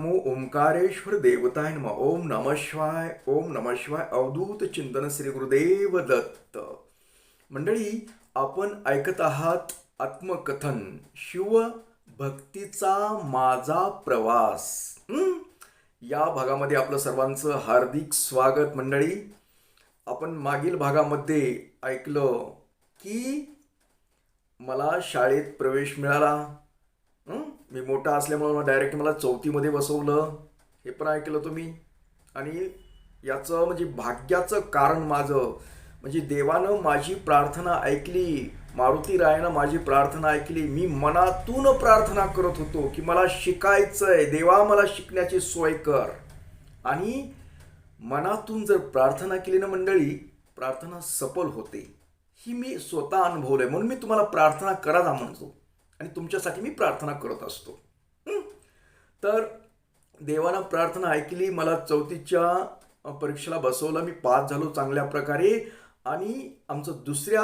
नमो ओंकारेश्वर देवताय नम। ओम नम शिवाय ओम नम शिवाय अवधूत चिंतन श्री गुरुदेव दत्त। मंडळी आपण ऐकत आहात आत्मकथन शिव भक्तीचा माझा प्रवास। या भागामध्ये आपलं सर्वांचं हार्दिक स्वागत मंडळी। आपण मागील भागामध्ये ऐकलं की मला शाळेत प्रवेश मिळाला मी मोठा असल्यामुळं डायरेक्ट मला चौथीमध्ये बसवलं. हे पण ऐकलं तुम्ही. आणि याचं म्हणजे भाग्याचं कारण माझं म्हणजे देवानं माझी प्रार्थना ऐकली मारुती रायानं माझी प्रार्थना ऐकली. मी मनातून प्रार्थना करत होतो की मला शिकायचं आहे देवा मला शिकण्याची सोय कर. आणि मनातून जर प्रार्थना केली ना मंडळी प्रार्थना सफल होते. ही मी स्वतः अनुभवलं आहे म्हणून मी तुम्हाला प्रार्थना करा जा म्हणतो. आणि तुमच्यासाठी मी प्रार्थना करत असतो. तर देवानं प्रार्थना ऐकली मला चौथीच्या परीक्षेला बसवलं मी पास झालो चांगल्या प्रकारे आणि आमचं दुसऱ्या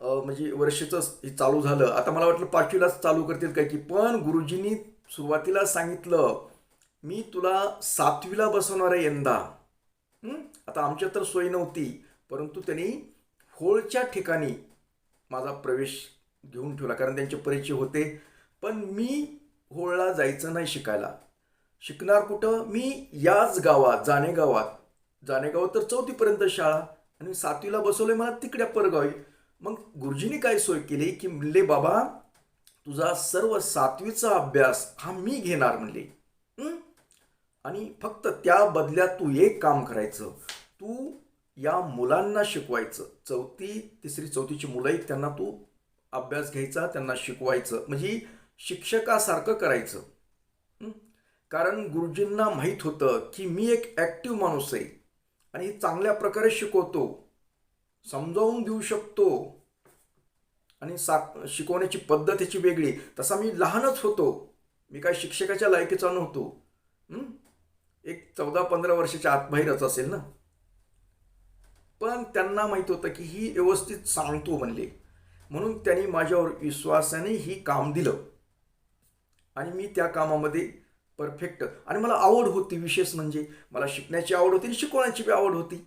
म्हणजे वर्षाचं हे चालू झालं. आता मला वाटलं पाचवीलाच चालू करतील काय की पण गुरुजींनी सुरुवातीला सांगितलं मी तुला सातवीला बसवणार आहे यंदा. आता आमच्या तर सोय नव्हती परंतु त्यांनी होळच्या ठिकाणी माझा प्रवेश घेऊन ठेवला कारण त्यांचे परिचय होते. पण मी होळला जायचं नाही शिकायला. शिकणार कुठं? मी याच गावात जाणे गावात जाणे गावात तर चौथीपर्यंत शाळा. आणि सातवीला बसवले मला तिकड्या परगावी. मग गुरुजींनी काय सोय केली की म्हणले बाबा तुझा सर्व सातवीचा अभ्यास हा मी घेणार म्हणले. आणि फक्त त्या बदल्यात तू एक काम करायचं. तू या मुलांना शिकवायचं. चौथी तिसरी चौथीची मुलं आहेत त्यांना तू अभ्यास घ्यायचा त्यांना शिकवायचं. म्हणजे शिक्षकासारखं करायचं. कारण गुरुजींना माहीत होतं की मी एक ॲक्टिव्ह माणूस आहे आणि चांगल्या प्रकारे शिकवतो. समजावून देऊ शकतो. आणि सा शिकवण्याची पद्धत ह्याची वेगळी. तसा मी लहानच होतो. मी काय शिक्षकाच्या लायकीचा नव्हतो. एक चौदा पंधरा वर्षाच्या आतबाहेरच असेल ना? पण त्यांना माहीत होतं की ही व्यवस्थित सांगतो म्हणले. म्हणून त्यांनी माझ्यावर विश्वासाने ही काम दिलं. आणि मी त्या कामामध्ये परफेक्ट आणि मला आवड होती विशेष म्हणजे मला शिकण्याची आवड होती आणि शिकवण्याची बी आवड होती.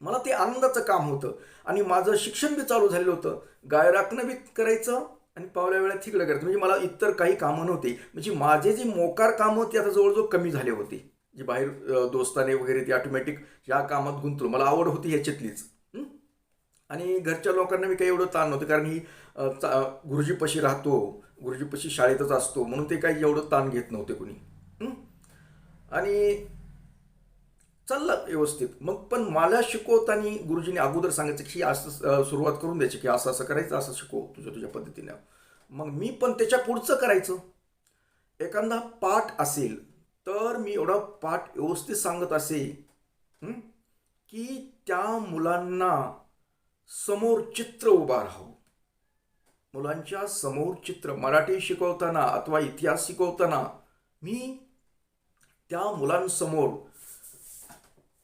मला ते आनंदाचं काम होतं. आणि माझं शिक्षण बी चालू झालेलं होतं. गाय राखणं बी करायचं आणि पावल्या वेळात तिकडं करायचं. म्हणजे मला इतर काही कामं नव्हती. म्हणजे माझे जे मोकार कामं ते आता जवळजवळ कमी झाले होते. जे बाहेर दोस्ताने वगैरे ते ऑटोमॅटिक या कामात गुंतलो. मला आवड होती ह्याच्यातलीच. आणि घरच्या लोकांना मी काही एवढं ताण नव्हतं कारण ही चा- गुरुजीपाशी राहतो गुरुजीपाशी शाळेतच असतो म्हणून ते काही एवढं ताण घेत नव्हते कुणी. आणि चाललं व्यवस्थित. मग पण मला शिकवताना गुरुजीने अगोदर सांगायचं की असं सुरुवात करून द्यायची की असं असं करायचं असं शिकव तुझ्या तुझ्या पद्धतीने. मग मी पण त्याच्या पुढचं करायचं. एखादा पाठ असेल तर मी एवढा पाठ व्यवस्थित सांगत असे की त्या मुलांना समोर चित्र उभा राहू. मुलांच्या समोर चित्र मराठी शिकवताना अथवा इतिहास शिकवताना मी त्या मुलांसमोर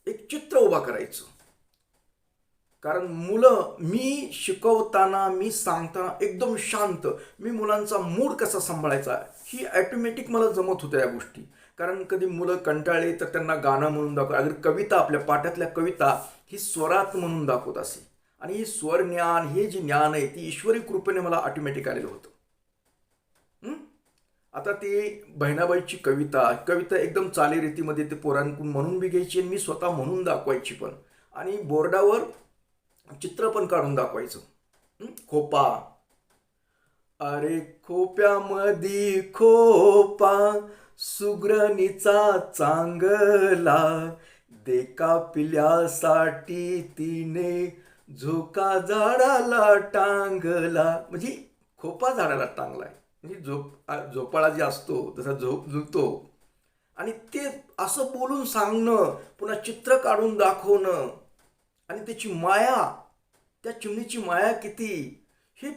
एक चित्र उभा करायचं. कारण मुलं मी शिकवताना मी सांगताना एकदम शांत मी मुलांचा मूड कसा सांभाळायचा ही ॲटोमॅटिक मला जमत होत्या या गोष्टी. कारण कधी मुलं कंटाळली तर त्यांना गाणं म्हणून दाखव अगदी कविता आपल्या पाठातल्या कविता ही स्वरात म्हणून दाखवत असे. आणि हे स्वर ज्ञान हे जे ज्ञान आहे ती ईश्वरी कृपेने मला ऑटोमॅटिक आलेलं होतं. आता ते बहिणाबाईची कविता कविता एकदम चालीरीतीमध्ये ते पोरांकडून म्हणून बी घ्यायची आणि मी स्वतः म्हणून दाखवायची पण. आणि बोर्डावर चित्र पण काढून दाखवायचं. खोपा. अरे खोप्यामधी खोपा सुग्रणीचा चांगला देका पिल्यासाठी तिने झोका झाडाला टांगला. म्हणजे खोपा झाडाला टांगलाय. म्हणजे झोप झोपाळा जे असतो जसा झोप झुलतो. आणि ते असं बोलून सांगणं पुन्हा चित्र काढून दाखवणं आणि त्याची माया त्या चिमणीची माया किती हे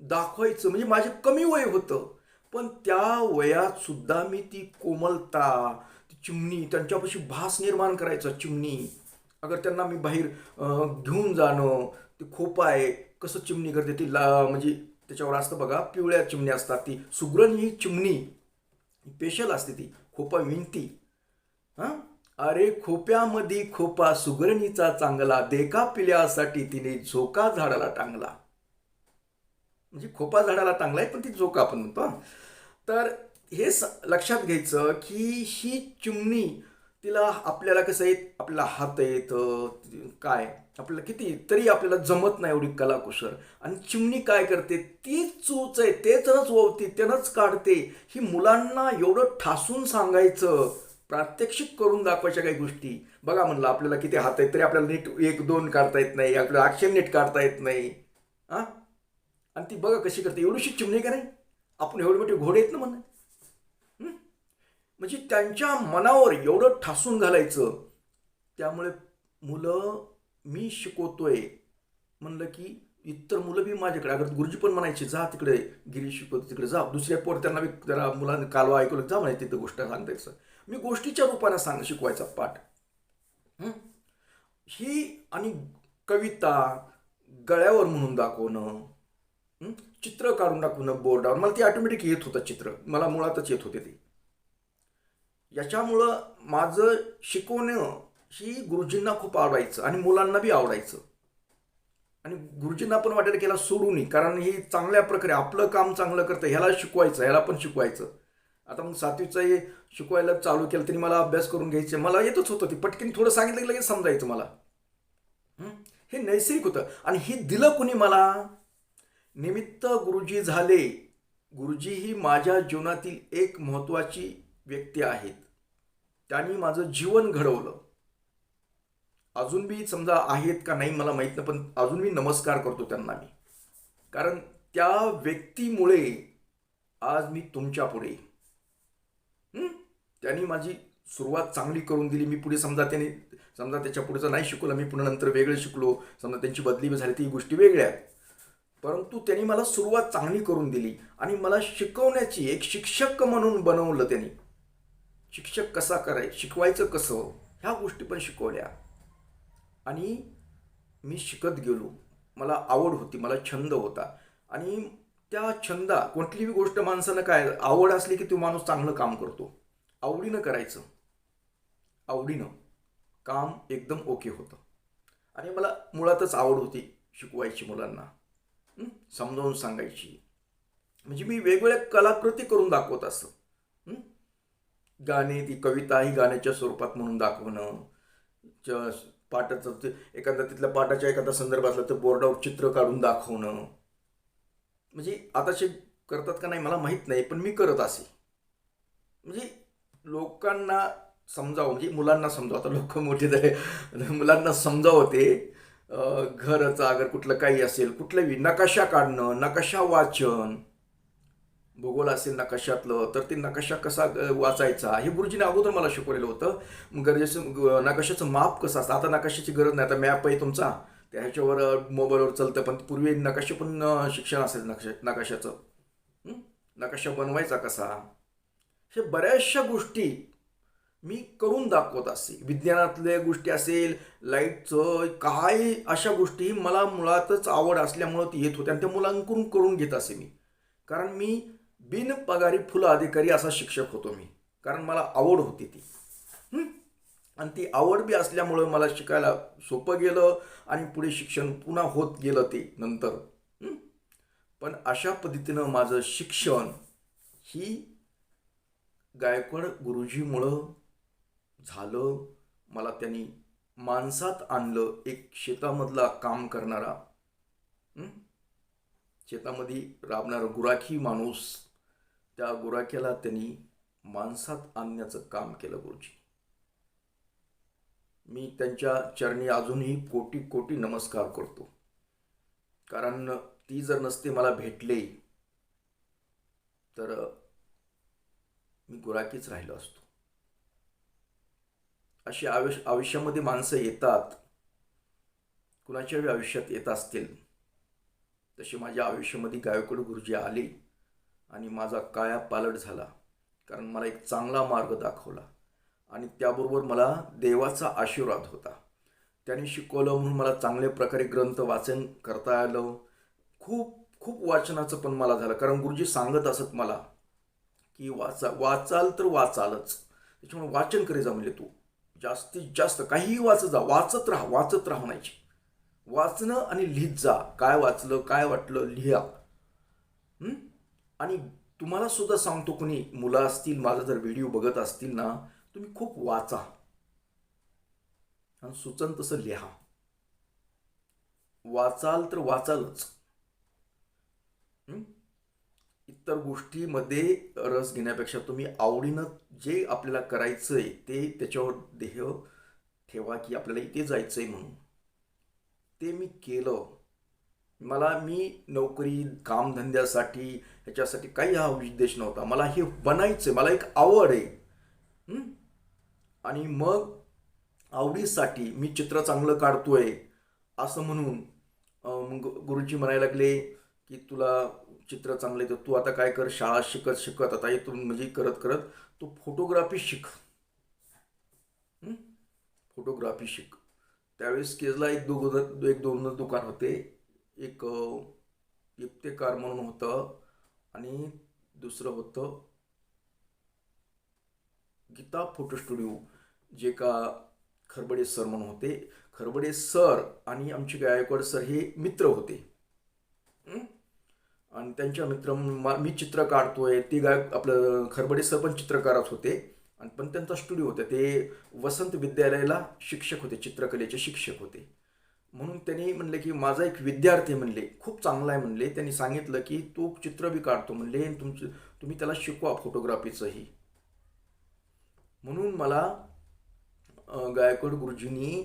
दाखवायचं. म्हणजे माझे कमी वय होतं. पण त्या वयात सुद्धा मी ती कोमलता ती चिमणी त्यांच्यापाशी भास निर्माण करायचा चिमणी. अगर त्यांना मी बाहेर घेऊन जाणं ते खोपा आहे कसं चिमणी करते ती ला म्हणजे त्याच्यावर असतं बघा पिवळ्या चिमण्या असतात ती. सुग्रण ही चिमणी स्पेशल असते ती. खोपा विनती हां? अरे खोप्यामध्ये खोपा सुगरणीचा चांगला देका पिल्यासाठी तिने झोका झाडाला टांगला. म्हणजे खोपा झाडाला टांगलाय पण ती झोका आपण म्हणतो तर हे स लक्षात घ्यायचं की ही चिमणी तिला आपल्याला कसं आहे आपल्याला हात येत काय आपल्याला किती तरी आपल्याला जमत नाही एवढी कलाकुसर आणि चिमणी काय करते तीच चूच आहे तेच ओवते त्यानंच काढते. ही मुलांना एवढं ठासून सांगायचं प्रात्यक्षिक करून दाखवायच्या काही गोष्टी. बघा म्हणलं आपल्याला किती हात आहेत तरी आपल्याला नीट एक दोन काढता येत नाही आपल्याला अक्षर नीट काढता येत नाही. हां? आणि ती बघा कशी करते एवढीशी चिमणी का नाही? आपण एवढे मोठे घोडे आहेत ना म्हणा. म्हणजे त्यांच्या मनावर एवढं ठासून घालायचं त्यामुळे मुलं मी शिकवतोय. म्हणलं की इतर मुलं बी माझ्याकडे अगर गुरुजी पण म्हणायचे जा तिकडे गिरी शिकवतो तिकडे जा. दुसऱ्या पोर त्यांना बी जरा मुलांनी कालवा ऐकलं जा म्हणायचे तिथं गोष्ट सांगतायचं मी गोष्टीच्या रूपाने सांग शिकवायचा पाठ. ही? आणि कविता गळ्यावर म्हणून दाखवणं चित्र काढून दाखवणं बोर्डावर. मला ती ऑटोमॅटिक येत होतं चित्र. मला मुळातच येत होते ते. याच्यामुळं माझं शिकवणं ही गुरुजींना खूप आवडायचं आणि मुलांना बी आवडायचं. आणि गुरुजींना पण वाटायला की याला सोडू नये कारण ही चांगल्या प्रकारे आपलं काम चांगलं करतं ह्याला शिकवायचं ह्याला पण शिकवायचं. आता मग सातवीचं हे शिकवायला चालू केलं तरी मला अभ्यास करून घ्यायचे. मला येतच होतं ते पटकन थोडं सांगितलं की लगेच समजायचं मला. हे नैसर्गिक होतं. आणि हे दिलं कुणी मला? निमित्त गुरुजी झाले. गुरुजी ही माझ्या जीवनातील एक महत्त्वाची व्यक्ती आहेत. त्यांनी माझं जीवन घडवलं. अजून बी समजा आहेत का नाही मला माहीत नाही पण अजून मी नमस्कार करतो त्यांना मी. कारण त्या व्यक्तीमुळे आज मी तुमच्यापुढे. त्यांनी माझी सुरुवात चांगली करून दिली. मी पुढे समजा त्याने समजा त्याच्या पुढेचं नाही शिकवलं मी पुन्हा नंतर वेगळं शिकलो. समजा त्यांची बदली बी झाली ती गोष्टी वेगळ्या आहेत. परंतु त्यांनी मला सुरुवात चांगली करून दिली आणि मला शिकवण्याची एक शिक्षक म्हणून बनवलं त्यांनी. शिक्षक कसा कराय शिकवायचं कसं? ह्या गोष्टी पण शिकवल्या. आणि मी शिकत गेलो. मला आवड होती मला छंद होता. आणि त्या छंदा कोणतीही गोष्ट माणसानं काय आवड असली की तो माणूस चांगलं काम करतो. आवडीनं करायचं. आवडीनं काम एकदम ओके होतं. आणि मला मुळातच आवड होती शिकवायची मुलांना. समजावून सांगायची. म्हणजे मी वेगवेगळ्या कलाकृती करून दाखवत असं गाणे ती कविता ही गाण्याच्या स्वरूपात म्हणून दाखवणं च- पाटाचं ते एखादा तिथल्या पाटाच्या एखादा संदर्भातलं तर बोर्डावर चित्र काढून दाखवणं. म्हणजे आताचे करतात का नाही मला माहीत नाही पण मी करत असे. म्हणजे लोकांना समजावं म्हणजे मुलांना समजावं. आता लोक मोठे झाले मुलांना समजावं ते. घरचा अगर कुठलं काही असेल कुठलंही नकाशा काढणं नकाशा वाचन. भूगोल असेल नकाशातलं तर ते नकाशा कसा वाचायचा? हे गुरुजीने अगोदर मला शिकवलेलं होतं. मग गरजेचं नकाशाचं माप कसं असतं? आता नकाशाची गरज नाही आता मॅप आहे तुमचा. त्या ह्याच्यावर मोबाईलवर चालतं पण पूर्वी नकाशे पण शिक्षण असेल नकाशा नकाशाचं. नकाशा बनवायचा कसा? हे बऱ्याचशा गोष्टी मी करून दाखवत असे विज्ञानातल्या गोष्टी असेल लाईटचं काय अशा गोष्टी मला मुळातच आवड असल्यामुळं ती येत होत्या आणि त्या मुलांकडून करून घेत असे मी. कारण मी बिनपगारी फुलं अधिकारी असा शिक्षक होतो मी. कारण मला आवड होती ती. आणि ती आवड बी असल्यामुळं मला शिकायला सोपं गेलं आणि पुढे शिक्षण पुन्हा होत गेलं ते नंतर. पण अशा पद्धतीनं माझं शिक्षण ही गायकवाड गुरुजीमुळं झालं. मला त्यांनी माणसात आणलं एक शेतामधला काम करणारा. शेतामध्ये राबणारा गुराखी माणूस त्या गुराख्याला त्यांनी माणसात आणण्याचं काम केलं गुरुजी. मी त्यांच्या चरणी अजूनही कोटी कोटी नमस्कार करतो. कारण ती जर नसते मला भेटले तर मी गुराखीच राहिलो असतो. अशी आयुष्य आयुष्यामध्ये माणसं येतात. कुणाच्याही आयुष्यात येत असतील तसे माझ्या आयुष्यामध्ये गायकवाड गुरुजी आले. आणि माझा काया पालट झाला. कारण मला एक चांगला मार्ग दाखवला. आणि त्याबरोबर मला देवाचा आशीर्वाद होता. त्याने शिकवलं म्हणून मला चांगल्या प्रकारे ग्रंथ वाचन करता आलं. खूप खूप वाचनाचं पण मला झालं. कारण गुरुजी सांगत असत मला की वाचा वाचाल तर वाचालच. त्याच्यामुळे वाचन करे जा म्हणजे तू. जास्तीत जास्त काहीही वाचत जा. वाचत राहा वाचत राहा म्हणायची वाचणं आणि लिहित जा. काय वाचलं काय वाटलं लिहा. आणि तुम्हाला सुद्धा सांगतो कोणी मुलं असतील माझा जर व्हिडिओ बघत असतील ना तुम्ही खूप वाचा. आणि सुचन तसं लिहा. वाचाल तर वाचालच. इतर गोष्टीमध्ये रस घेण्यापेक्षा तुम्ही आवडीनं जे आपल्याला करायचं आहे ते त्याच्यावर देह ठेवा की आपल्याला इथे जायचं आहे म्हणून. ते मी केलं. मला मी नोकरी कामधंद्यासाठी ह्याच्यासाठी काही हा उद्देश नव्हता. मला हे बनायचं मला एक आवड आहे. आणि मग आवडीसाठी मी चित्र चांगलं काढतोय असं म्हणून मग गुरुजी म्हणायला लागले की तुला चित्र चांगलं आहे तर तू आता काय कर शाळा शिकत शिकत आता इथून म्हणजे करत करत तू फोटोग्राफी शिक. फोटोग्राफी शिक. त्यावेळेस केजला एक दोघ एक दोन दुकान होते. एक इफ्तेकार म्हणून होतं आणि दुसरं होतं गीता फोटो स्टुडिओ जे का खरबडे सर म्हणून होते. खरबडे सर आणि आमचे गायकवाड सर हे मित्र होते. आणि त्यांच्या मित्र मा- मी चित्र काढतोय. ते गायक आपलं खरबडे सर पण चित्रकारच होते. आणि पण त्यांचा स्टुडिओ होता. ते वसंत विद्यालयाला शिक्षक होते चित्रकलेचे शिक्षक होते. म्हणून त्यांनी म्हणले की माझा एक विद्यार्थी म्हणले खूप चांगला आहे म्हणले. त्यांनी सांगितलं की तो चित्र बी काढतो म्हणले तुमचं तुम्ही त्याला शिकवा फोटोग्राफीचंही. म्हणून मला गायकवाड गुरुजींनी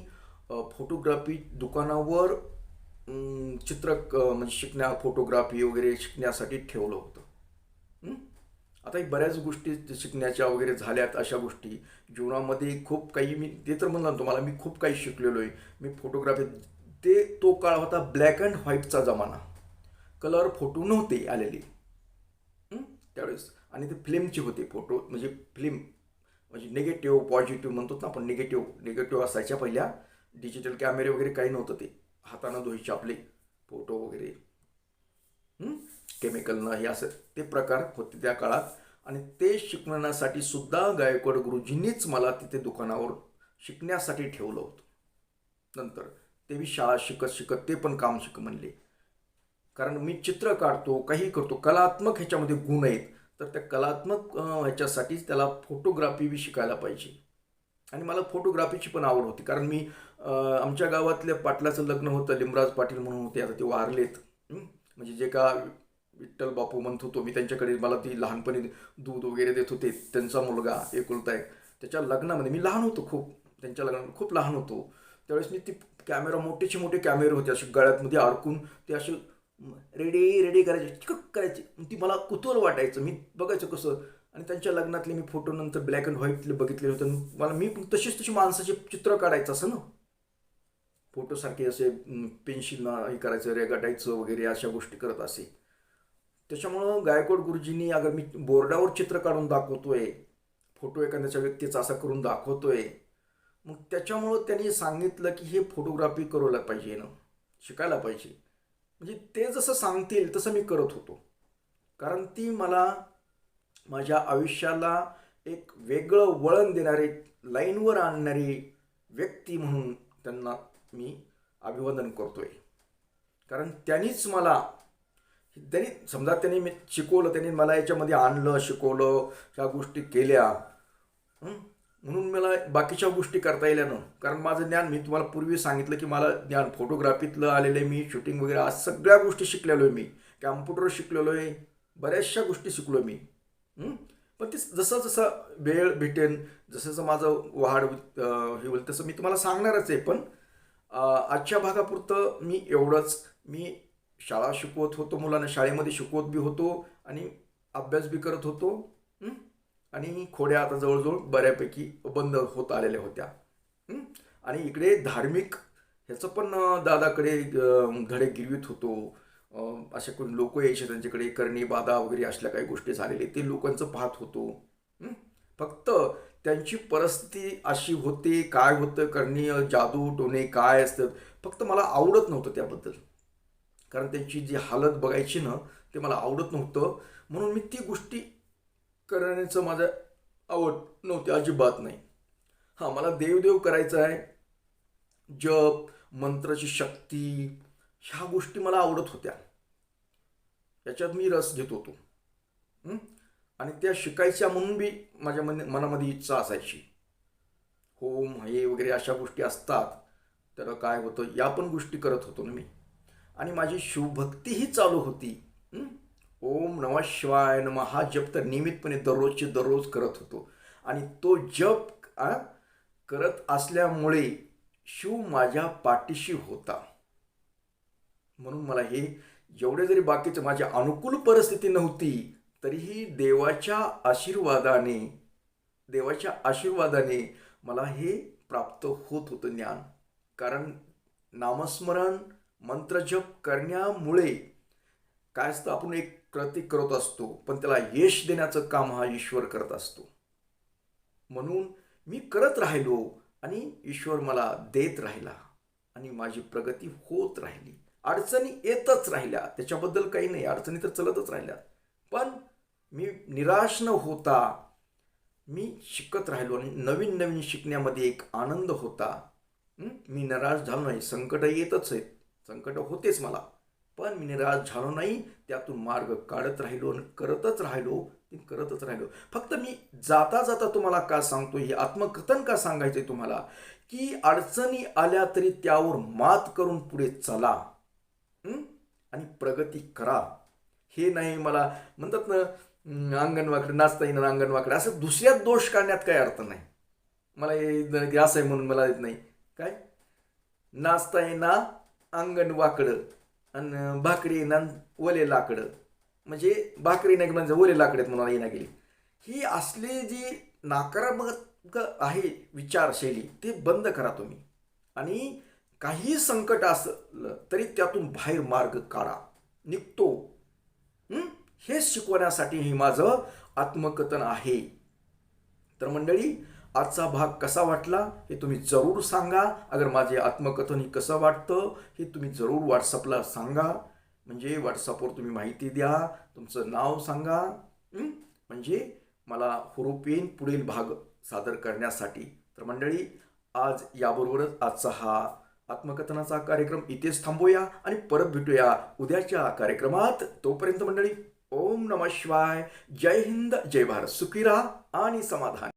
फोटोग्राफी दुकानावर चित्र म्हणजे शिकण्या फोटोग्राफी वगैरे शिकण्यासाठी ठेवलं होतं. आता एक बऱ्याच गोष्टी शिकण्याच्या वगैरे झाल्यात अशा गोष्टी. जीवनामध्ये खूप काही मी ते तर म्हणलं तुम्हाला मी खूप काही शिकलेलो आहे. मी फोटोग्राफी ते तो काळ होता ब्लॅक अँड व्हाईटचा जमाना. कलर फोटो नव्हते आलेले. त्यावेळेस. आणि ते फिल्मचे होते फोटो म्हणजे फिल्म म्हणजे निगेटिव्ह पॉझिटिव्ह म्हणतो ना आपण निगेटिव्ह निगेटिव्ह असायच्या पहिल्या. डिजिटल कॅमेरे वगैरे काही नव्हतं ते. हातानं धुवायचे आपले फोटो वगैरे. केमिकलनं हे असं. ते प्रकार होते त्या काळात. आणि ते शिकवण्यासाठी सुद्धा गायकवाड गुरुजींनीच मला तिथे दुकानावर शिकण्यासाठी ठेवलं होतं. नंतर. ते मी शाळा शिकत शिकत ते पण काम शिक म्हणले. कारण मी चित्र काढतो काही करतो कलात्मक ह्याच्यामध्ये गुण आहेत. तर त्या कलात्मक ह्याच्यासाठीच त्याला फोटोग्राफी बी शिकायला पाहिजे. आणि मला फोटोग्राफीची पण आवड होती. कारण मी आमच्या गावातल्या पाटलाचं लग्न होतं लिमराज पाटील म्हणून होते. आता ते वारलेत. म्हणजे जे का विठ्ठल बापू म्हणत होतो मी त्यांच्याकडे मला ती लहानपणी दूध वगैरे देत होते. त्यांचा मुलगा एकुलता एक. त्याच्या लग्नामध्ये मी लहान होतो खूप. त्यांच्या लग्नामध्ये खूप लहान होतो. त्यावेळेस मी ती कॅमेरा मोठेचे मोठे कॅमेरे होते असे गळ्यातमध्ये अडकून ते असे रेडी रेडी करायचे चिकट करायचे. ती मला कुतूहल वाटायचं. मी बघायचं कसं. आणि त्यांच्या लग्नातले मी फोटो नंतर ब्लॅक अँड व्हाईटले बघितले होते. आणि मला मी पण तशीच तशी माणसाचे चित्र काढायचं असं ना. फोटोसारखे असे पेन्शिलनं हे करायचं रेगाटायचं वगैरे अशा गोष्टी करत असे. त्याच्यामुळं गायकवाड गुरुजींनी अगर मी बोर्डावर चित्र काढून दाखवतोय. फोटो एखाद्याच्या व्यक्तीचा असा करून दाखवतोय. मग त्याच्यामुळं त्यांनी सांगितलं की हे फोटोग्राफी करायला पाहिजे ना. शिकायला पाहिजे. म्हणजे ते जसं सांगतील तसं मी करत होतो. कारण ती मला माझ्या आयुष्याला एक वेगळं वळण देणारे लाईनवर आणणारी व्यक्ती म्हणून त्यांना मी अभिवादन करतोय. कारण त्यांनीच मला त्यांनी समजा त्यांनी मी शिकवलं त्यांनी मला याच्यामध्ये आणलं शिकवलं ह्या गोष्टी केल्या. म्हणून मला बाकीच्या गोष्टी करता येल्या ना कारण माझं ज्ञान मी तुम्हाला पूर्वी सांगितलं की मला ज्ञान फोटोग्राफीतलं आलेलं आहे मी शूटिंग वगैरे आज सगळ्या गोष्टी शिकलेलो आहे मी. कॅम्प्युटर शिकलेलो आहे बऱ्याचशा गोष्टी शिकलो मी. पण ते जसं जसं वेळ भेटेन जसं जसं माझं वाढ हे होईल तसं मी तुम्हाला सांगणारच आहे. पण आजच्या भागापुरतं मी एवढंच मी शाळा शिकवत होतो मुलांना शाळेमध्ये शिकवत बी होतो आणि अभ्यास बी करत होतो. आणि खोड्या आता जवळजवळ बऱ्यापैकी बंद होत आलेल्या होत्या. आणि इकडे धार्मिक ह्याचं पण दादाकडे धडे गिरवीत होतो. असे कोणी लोक यायचे त्यांच्याकडे करणी बाधा वगैरे असल्या काही गोष्टी झालेल्या ते लोकांचं पाहत होतो. फक्त त्यांची परिस्थिती अशी होते काय होतं करणी जादू टोणे काय असतं फक्त मला आवडत नव्हतं त्याबद्दल. कारण त्यांची जी हालत बघायची ना ते मला आवडत नव्हतं. म्हणून मी ती गोष्टी करण्याचं माझं आवड नव्हती अजिबात नाही. हां मला देवदेव करायचं आहे. जप मंत्राची शक्ती ह्या गोष्टी मला आवडत होत्या. याच्यात मी रस घेत होतो. आणि त्या शिकायच्या म्हणून बी माझ्या मन मनामध्ये इच्छा असायची. होम हे वगैरे अशा गोष्टी असतात. तर काय होतं या पण गोष्टी करत होतो ना मी. आणि माझी शिवभक्तीही चालू होती. ओम नमः शिवाय नमः हा जप तर नियमितपणे दररोजचे दररोज करत होतो. आणि तो जप करत असल्यामुळे शिव माझ्या पाठीशी होता. म्हणून मला हे जेवढे जरी बाकीचं माझ्या अनुकूल परिस्थिती नव्हती तरीही देवाच्या आशीर्वादाने देवाच्या आशीर्वादाने मला हे प्राप्त होत होतं ज्ञान. कारण नामस्मरण मंत्रजप करण्यामुळे काय असतं आपण एक कृती करत असतो पण त्याला यश देण्याचं काम हा ईश्वर करत असतो. म्हणून मी करत राहिलो आणि ईश्वर मला देत राहिला आणि माझी प्रगती होत राहिली. अडचणी येतच राहिल्या. त्याच्याबद्दल काही नाही. अडचणी तर चलतच राहिल्या. पण मी निराश न होता मी शिकत राहिलो आणि नवीन नवीन शिकण्यामध्ये एक आनंद होता. मी निराश झालो नाही. संकट येतच आहेत. संकट होतेच मला. पण मी निराश झालो नाही. त्यातून मार्ग काढत राहिलो आणि करतच राहिलो ते करतच राहिलो. फक्त मी जाता जाता तुम्हाला का सांगतो हे आत्मकथन का सांगायचंय तुम्हाला? की अडचणी आल्या तरी त्यावर मात करून पुढे चला. आणि प्रगती करा. हे नाही मला म्हणतात ना अंगणवाकडे नाचता येणार अंगणवाकडे असं दुसऱ्यात दोष काढण्यात काही अर्थ नाही. मला हे असं आहे म्हणून मला येत नाही. काय? नाचता येणार अंगणवाकडं. आणि भाकरी ना ओले लाकडं. म्हणजे भाकरी नाही म्हणजे ओले लाकडं म्हणून येणार गेली. ही असली जी नकारात्मक आहे विचारशैली ते बंद करा तुम्ही. आणि काही संकट असलं तरी त्यातून बाहेर मार्ग काढा. निघतो. हे? हेच शिकवण्यासाठी हे माझं आत्मकथन आहे. तर मंडळी आजचा भाग कसा वाटला हे तुम्ही जरूर सांगा. अगर माझे आत्मकथन हे कसं वाटतं हे तुम्ही जरूर व्हॉट्सअपला सांगा. म्हणजे व्हॉट्सअपवर तुम्ही माहिती द्या तुमचं नाव सांगा. म्हणजे मला हुरूप येईन पुढील भाग सादर करण्यासाठी. तर मंडळी आज याबरोबरच आजचा हा आत्मकथनाचा कार्यक्रम इथेच थांबूया आणि परत भेटूया उद्याच्या कार्यक्रमात. तोपर्यंत मंडळी ओम नमः शिवाय. जय हिंद जय भारत. सुखी राहा आणि समाधान.